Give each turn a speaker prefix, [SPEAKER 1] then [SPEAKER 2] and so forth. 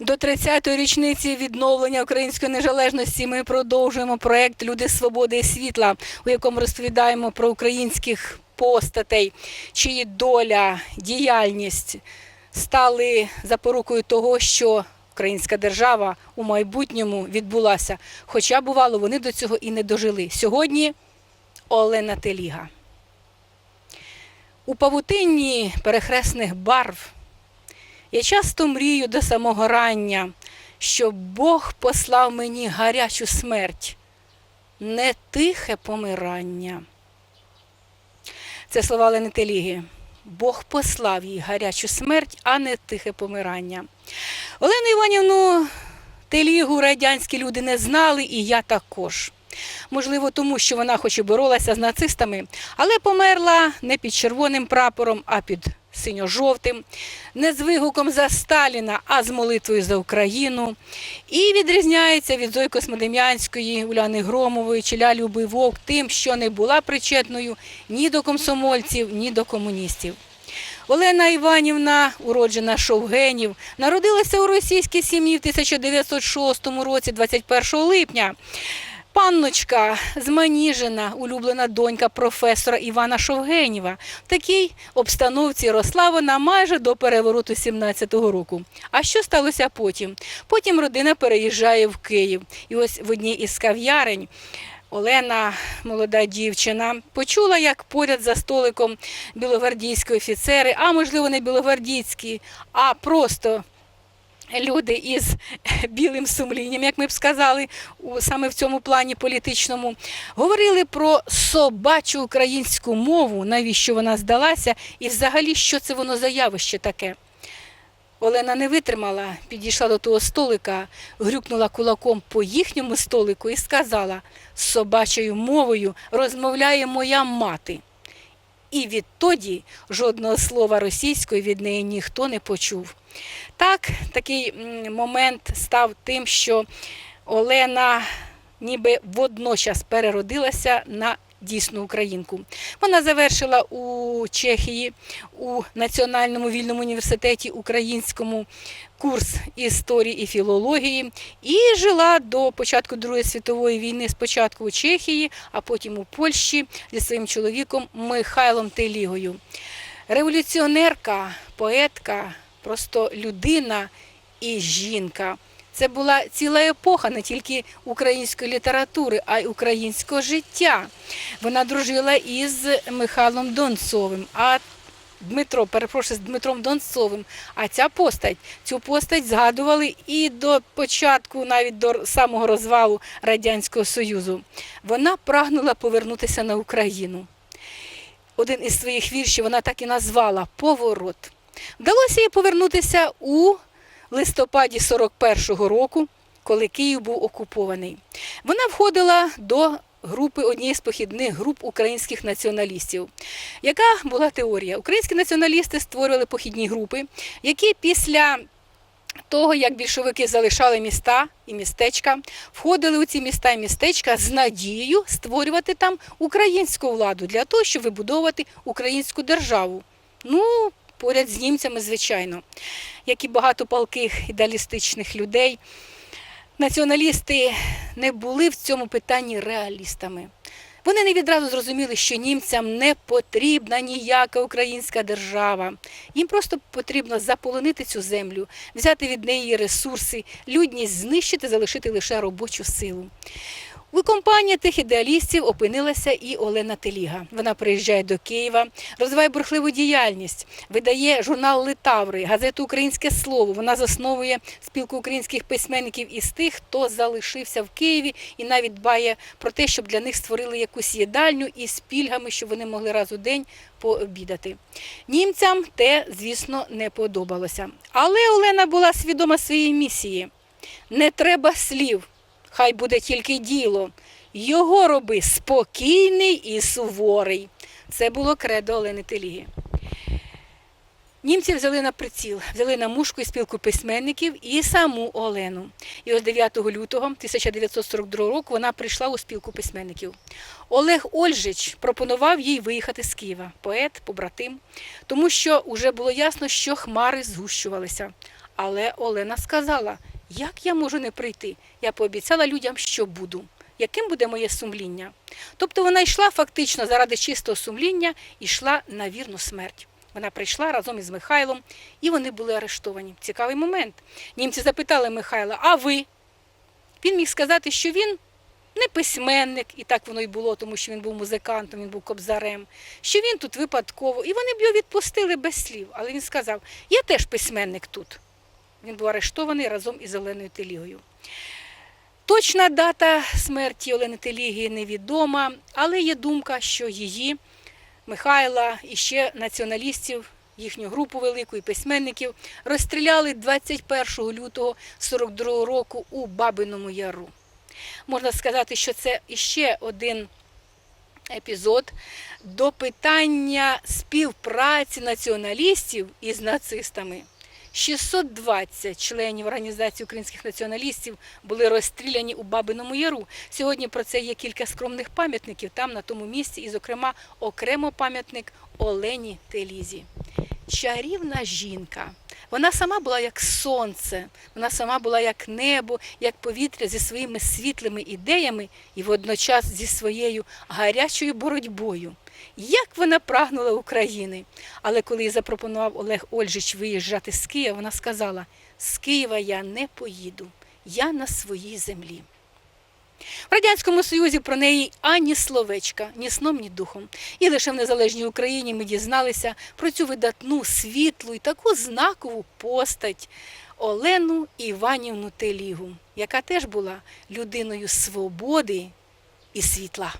[SPEAKER 1] До 30-ї річниці відновлення української незалежності ми продовжуємо проект Люди свободи і світла, у якому розповідаємо про українських постатей, чиї доля, діяльність стали запорукою того, що українська держава у майбутньому відбулася. Хоча, бувало, вони до цього і не дожили. Сьогодні Олена Теліга. У павутинні перехресних барв я часто мрію до самого рання, що Бог послав мені гарячу смерть, не тихе помирання. Це слова Олени Теліги. Бог послав їй гарячу смерть, а не тихе помирання. Олену Іванівну Телігу радянські люди не знали, і я також. Можливо, тому що вона хоч і боролася з нацистами, але померла не під червоним прапором, а під синьо-жовтим, не з вигуком за Сталіна, а з молитвою за Україну. І відрізняється від Зої Космодем'янської, Уляни Громової чи Лялі Любий Вовк тим, що не була причетною ні до комсомольців, ні до комуністів. Олена Іванівна, уроджена Шовгенів, народилася у російській сім'ї в 1906 році, 21 липня. Панночка Зманіжена, улюблена донька професора Івана Шовгенєва. В такій обстановці росла вона майже до перевороту 17-го року. А що сталося потім? Потім родина переїжджає в Київ. І ось в одній із кав'ярень Олена, молода дівчина, почула, як поряд за столиком білогвардійські офіцери, а можливо не білогвардійські, а просто люди із білим сумлінням, як ми б сказали, саме в цьому плані політичному, говорили про собачу українську мову, навіщо вона здалася, і взагалі, що це воно за явище таке. Олена не витримала, підійшла до того столика, грюкнула кулаком по їхньому столику і сказала: з собачою мовою розмовляє моя мати. І відтоді жодного слова російської від неї ніхто не почув. Так, такий момент став тим, що Олена ніби водночас переродилася на дійсну українку. Вона завершила у Чехії у Національному вільному університеті українському курс історії і філології і жила до початку Другої світової війни спочатку у Чехії, а потім у Польщі зі своїм чоловіком Михайлом Телігою. Революціонерка, поетка, просто людина і жінка. Це була ціла епоха не тільки української літератури, а й українського життя. Вона дружила із Михайлом Донцовим. А Дмитро, перепрошую, з Дмитром Донцовим. А ця постать, цю постать згадували і до початку, навіть до самого розвалу Радянського Союзу. Вона прагнула повернутися на Україну. Один із своїх віршів вона так і назвала Поворот. Вдалося їй повернутися у листопаді 41-го року, коли Київ був окупований. Вона входила до групи однієї з похідних груп українських націоналістів. Яка була теорія? Українські націоналісти створювали похідні групи, які після того, як більшовики залишали міста і містечка, входили у ці міста і містечка з надією створювати там українську владу для того, щоб вибудовувати українську державу. Ну, поряд з німцями, звичайно, як і багато палких ідеалістичних людей. Націоналісти не були в цьому питанні реалістами. Вони не відразу зрозуміли, що німцям не потрібна ніяка українська держава. Їм просто потрібно заполонити цю землю, взяти від неї ресурси, людність знищити, залишити лише робочу силу. У компанії тих ідеалістів опинилася і Олена Теліга. Вона приїжджає до Києва, розвиває бурхливу діяльність, видає журнал Литаври, газету Українське слово. Вона засновує спілку українських письменників із тих, хто залишився в Києві, і навіть дбає про те, щоб для них створили якусь їдальню із пільгами, щоб вони могли раз у день пообідати. Німцям те, звісно, не подобалося. Але Олена була свідома своєї місії. Не треба слів хай буде тільки діло. Його роби спокійний і суворий. Це було кредо Олени Теліги. Німці взяли на приціл, взяли на мушку і спілку письменників і саму Олену. І ось 9 лютого 1942 року вона прийшла у спілку письменників. Олег Ольжич пропонував їй виїхати з Києва, поет, побратим, тому що вже було ясно, що хмари згущувалися. Але Олена сказала, як я можу не прийти? Я пообіцяла людям, що буду. Яким буде моє сумління? Тобто вона йшла фактично заради чистого сумління, і йшла на вірну смерть. Вона прийшла разом із Михайлом, і вони були арештовані. Цікавий момент. Німці запитали Михайла, а ви? Він міг сказати, що він не письменник, і так воно й було, тому що він був музикантом, він був кобзарем, що він тут випадково. І вони б його відпустили без слів. Але він сказав: я теж письменник тут. Він був арештований разом із Оленою Телігою. Точна дата смерті Олени Теліги невідома, але є думка, що її, Михайла і ще націоналістів, їхню групу велику і письменників розстріляли 21 лютого 42 року у Бабиному Яру. Можна сказати, що це іще один епізод до питання співпраці націоналістів із нацистами. 620 членів організації українських націоналістів були розстріляні у Бабиному Яру. Сьогодні про це є кілька скромних пам'ятників там, на тому місці, і, зокрема, окремо пам'ятник Олені Телізі. Чарівна жінка. Вона сама була як сонце, вона сама була як небо, як повітря зі своїми світлими ідеями і водночас зі своєю гарячою боротьбою. Як вона прагнула України. Але коли їй запропонував Олег Ольжич виїжджати з Києва, вона сказала: з Києва я не поїду, я на своїй землі. В Радянському Союзі про неї ані словечка, ні сном, ні духом. І лише в незалежній Україні ми дізналися про цю видатну, світлу і таку знакову постать Олену Іванівну Телігу, яка теж була людиною свободи і світла.